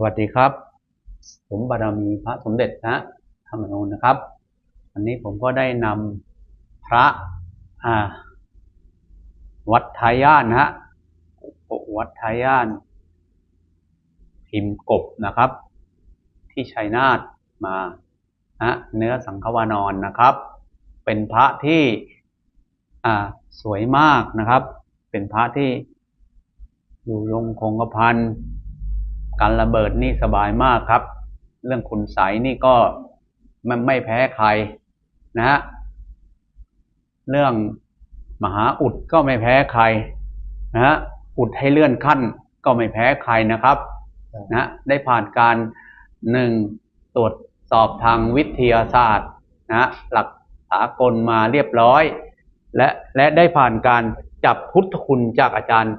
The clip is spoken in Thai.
สวัสดีครับ ผมบารมีพระสมเด็จนะธรรมนูญนะครับ วันนี้ผมก็ได้นำพระอ่าวัดทายานนะฮะวัดทายาน พิมพ์กบนะครับ ที่ชัยนาทมานะเนื้อสังฆวานอนนะครับ เป็นพระที่อ่าสวยมากนะครับ เป็นพระที่อยู่ยงคงกระพัน การระเบิดนี่สบายมากครับ เรื่องคุณใสนี่ก็มันไม่แพ้ใครนะฮะเรื่องมหาอุดก็ไม่แพ้ใครนะฮะอุดให้เลื่อนขั้นก็ไม่แพ้ใครนะครับนะได้ผ่านการหนึ่งตรวจสอบทางวิทยาศาสตร์นะหลักสากลมาเรียบร้อย และและได้ผ่านการจับพุทธคุณจากอาจารย์